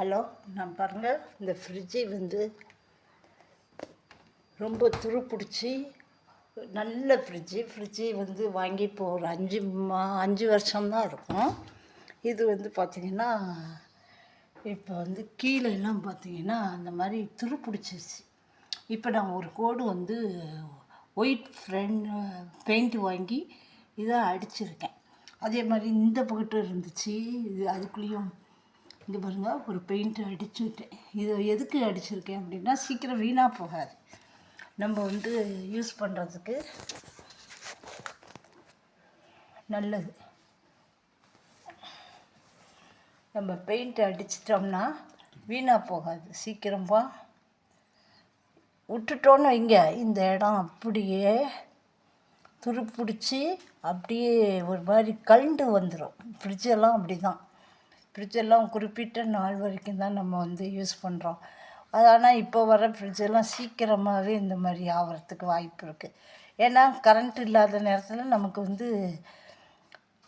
Hello நான் பாருங்கள் இந்த ஃப்ரிட்ஜு வந்து ரொம்ப துரு பிடிச்சி நல்ல ஃப்ரிட்ஜு ஃப்ரிட்ஜு வந்து வாங்கி இப்போ ஒரு அஞ்சு மா அஞ்சு வருஷம்தான் இருக்கும். இது வந்து பார்த்திங்கன்னா இப்போ வந்து கீழே எல்லாம் பார்த்தீங்கன்னா அந்த மாதிரி துருப்பிடிச்சிருச்சு. இப்போ நான் ஒரு கோடு வந்து ஒயிட் ஃப்ரெண்ட் பெயிண்ட் வாங்கி இதை அடிச்சிருக்கேன். அதே மாதிரி இந்த பக்கட்டும் இருந்துச்சு இது அதுக்குள்ளேயும் இங்கே பாருங்கள் ஒரு பெயிண்ட் அடிச்சு விட்டேன். இது எதுக்கு அடிச்சிருக்கேன் அப்படின்னா சீக்கிரம் வீணாக போகாது. நம்ம வந்து யூஸ் பண்ணுறதுக்கு நல்லது. நம்ம பெயிண்ட் அடிச்சிட்டோம்னா வீணாக போகாது. சீக்கிரமாக விட்டுட்டோன்னு வைங்க. இந்த இடம் அப்படியே துருப்பிடிச்சி அப்படியே ஒரு மாதிரி கழண்டு வந்துடும் ஃப்ரிட்ஜெல்லாம் அப்படி தான் ஃப்ரிட்ஜெல்லாம் குறிப்பிட்ட நாள் வரைக்கும் தான் நம்ம வந்து யூஸ் பண்ணுறோம் அது ஆனால் இப்போ வர ஃப்ரிட்ஜெல்லாம் சீக்கிரமாகவே இந்த மாதிரி ஆகிறதுக்கு வாய்ப்பு இருக்குது ஏன்னா கரண்ட் இல்லாத நேரத்தில் நமக்கு வந்து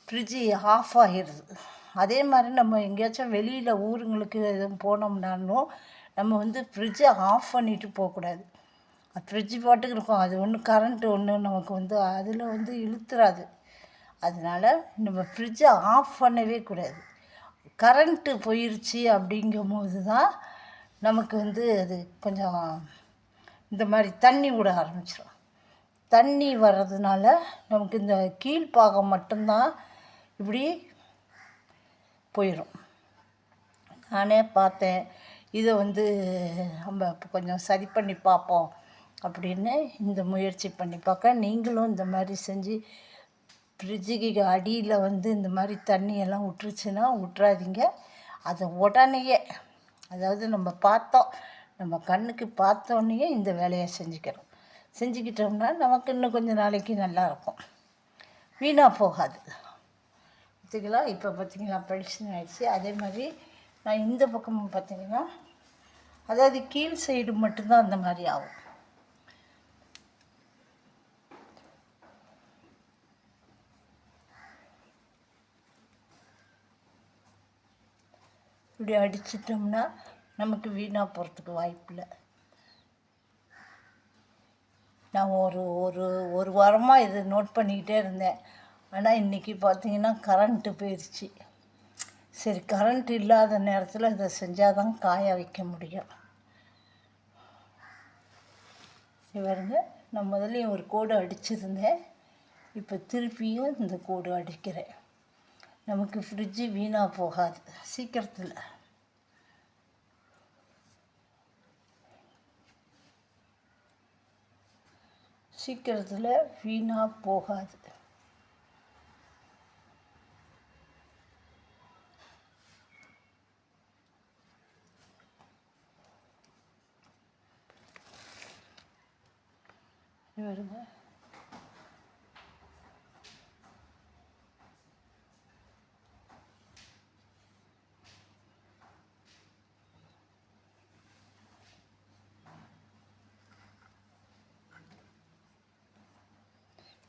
ஃப்ரிட்ஜு ஆஃப் ஆகிடுது அதே மாதிரி நம்ம எங்கேயாச்சும் வெளியில் ஊருங்களுக்கு எதுவும் போனோம்னாலும் நம்ம வந்து ஃப்ரிட்ஜை ஆஃப் பண்ணிட்டு போகக்கூடாது. ஃப்ரிட்ஜ் பாட்டுக்கு இருக்கும். அது ஒன்று கரண்ட்டு ஒன்று நமக்கு வந்து அதில் வந்து இழுத்துறாது. அதனால் நம்ம ஃப்ரிட்ஜை ஆஃப் பண்ணவே கூடாது. கரண்ட்டு போயிடுச்சு அப்படிங்கும்போது தான் நமக்கு வந்து அது கொஞ்சம் இந்த மாதிரி தண்ணி விட ஆரம்பிச்சிடும் தண்ணி வர்றதுனால நமக்கு இந்த கீழ்ப்பாகம் மட்டும்தான் இப்படி போயிடும் நானே பார்த்தேன் இதை வந்து நம்ம இப்போ கொஞ்சம் சரி பண்ணி பார்ப்போம் அப்படின்னு இந்த முயற்சி பண்ணி பார்க்க. நீங்களும் இந்த மாதிரி செஞ்சு ஃப்ரிட்ஜுக்கு அடியில் வந்து இந்த மாதிரி தண்ணியெல்லாம் விட்டுருச்சுன்னா விட்றாதீங்க அதை உடனேயே அதாவது நம்ம பார்த்தோம் நம்ம கண்ணுக்கு பார்த்தோன்னே இந்த வேலையை செஞ்சுக்கிறோம் செஞ்சுக்கிட்டோம்னா நமக்கு இன்னும் கொஞ்சம் நாளைக்கு நல்லாயிருக்கும் வீணாக போகாது. பார்த்திங்களா இப்போ பார்த்திங்களா ப்ரெடிஷன் ஆகிடுச்சு அதே மாதிரி நான் இந்த பக்கமும் பார்த்திங்கன்னா அதாவது கீழ் சைடு மட்டும்தான் அந்த மாதிரி ஆகும். இப்படி அடிச்சிட்டோம்னா நமக்கு வீணாக போகிறதுக்கு வாய்ப்பில்லை. நான் ஒரு ஒரு ஒரு வாரமாக இது நோட் பண்ணிக்கிட்டே இருந்தேன். ஆனால் இன்றைக்கி பார்த்தீங்கன்னா கரண்ட்டு போயிடுச்சு சரி கரண்ட் இல்லாத நேரத்தில் இதை செஞ்சால் தான் காய வைக்க முடியும். இவருங்க நான் முதல்லையும் ஒரு கோடு அடிச்சிருந்தேன். இப்போ திருப்பியும் இந்த கோடு அடிக்கிறேன். நமக்கு ஃப்ரிட்ஜு வீணாக போகாது. சீக்கிரத்தில். சீக்கிரத்தில் வீணாக போகாது. வருங்க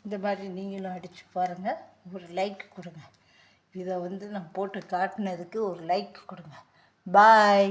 இந்த மாதிரி நீங்களும் அடித்து பாருங்கள் ஒரு லைக் கொடுங்க. இதை வந்து நான் போட்டு காட்டினதுக்கு ஒரு லைக் கொடுங்க. பாய்